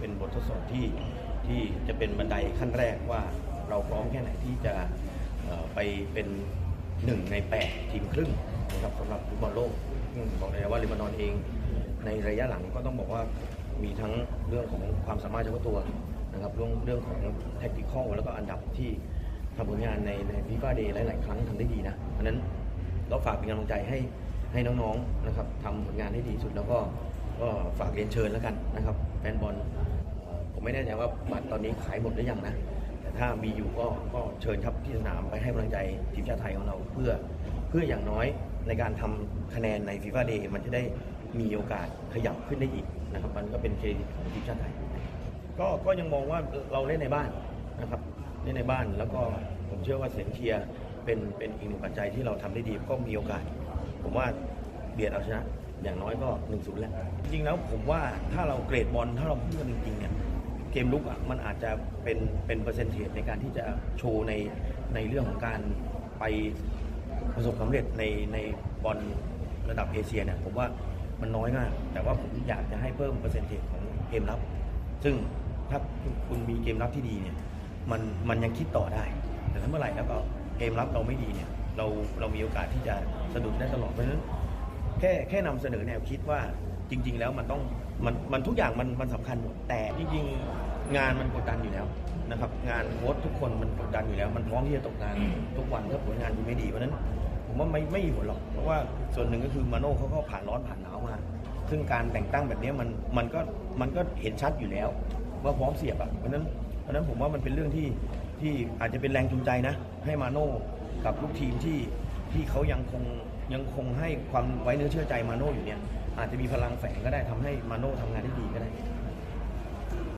เป็นบททดสอบที่ที่จะเป็นบันไดขั้นแรกว่าเราพร้อมแค่ไหนที่จะไปเป็นหนึ่งในแปดทีมครึ่งนะครับสำหรับฟุตบอลโลกบอกเลยว่าเลบานอนเอง ในระยะหลังก็ต้องบอกว่ามีทั้งเรื่องของความสามารถเฉพาะตัวนะครับเรื่องเรื่องของแทคติคอลแล้วก็อันดับที่ทำผลงานในในฟีฟ่าเดย์หลาย ๆ ครั้งทำได้ดีนะเพราะนั้นเราฝากเป็นกำลังใจให้ให้น้อง ๆ นะครับทำผลงานให้ดีสุดแล้วก็ ก็ฝากเรียนเชิญแล้วกันนะครับแฟนบอลผมไม่แน่ใจว่าบัตรตอนนี้ขายหมดหรือยังนะ แต่ถ้ามีอยู่ก็ก็เชิญครับที่สนามไปให้กำลังใจทีมชาติไทยของเราเพื่อเพื่ออย่างน้อยในการทำคะแนนในฟีฟ่าเดย์มันจะได้มีโอกาสขยับขึ้นได้อีกนะครับมันก็เป็นเครดิตของทีมชาติไทยก็ก็ยังมองว่าเราเล่นในบ้านนะครับเล่นในบ้านแล้วก็ผมเชื่อว่าเสียงเชียร์เป็นเป็นอีกหนึ่งปัจจัยที่เราทำได้ดีก็มีโอกาส ผมว่าเบียดเอาชนะ อย่างน้อยก็1นศูนย์แล้ว จริงๆแล้วผมว่าถ้าเราเกรดบอลถ้าเราพูดกันจริงๆเนี่ยเกมลุกอะมันอาจจะเป็นเป็นเปอร์เซนเทจในการที่จะโชว์ในในเรื่องของการไปประสบความสำเร็จในในบอลระดับเอเชียเนี่ยผมว่ามันน้อยมาก แต่ว่าผมอยากจะให้เพิ่มเปอร์เซนเทจของเกมรับ ซึ่งถ้าคุณมีเกมรับที่ดีเนี่ยมันมันยังคิดต่อได้ แต่ถ้าเมื่อไหร่แล้วก็เกมรับเราไม่ดีเนี่ยเราเรามีโอกาสที่จะสะดุดได้ตลอดเพราะฉะนั้น แค่แค่นำเสนอแนวคิดว่าจริง ๆ แล้วมันต้องมันมันทุกอย่างมันมันสำคัญหมดแต่จริงๆงานมันกดดันอยู่แล้วนะครับงานโค้ชทุกคนมันกดดันอยู่แล้ว มันพร้อมที่จะตกงานทุกวันถ้าผลงานคุณไม่ดีเพราะฉะนั้น ผมว่าไม่ไม่มีผลหรอกเพราะว่าส่วนหนึ่งก็คือมาโน่เขาก็ผ่านร้อนผ่านหนาวมาซึ่งการแต่งตั้งแบบนี้มันมันก็มันก็เห็นชัดอยู่แล้ว ว่าพร้อมเสียบอะเพราะฉะนั้นเพราะฉะนั้นผมว่ามันเป็นเรื่องที่ที่อาจจะเป็นแรงจูงใจนะ ให้มาโน่กับลูกทีมที่ ที่เขายังคงยังคงให้ความไว้เนื้อเชื่อใจมาโน่อยู่เนี่ยอาจจะมีพลังแฝงก็ได้ทำให้มาโน่ทำงานได้ดีก็ได้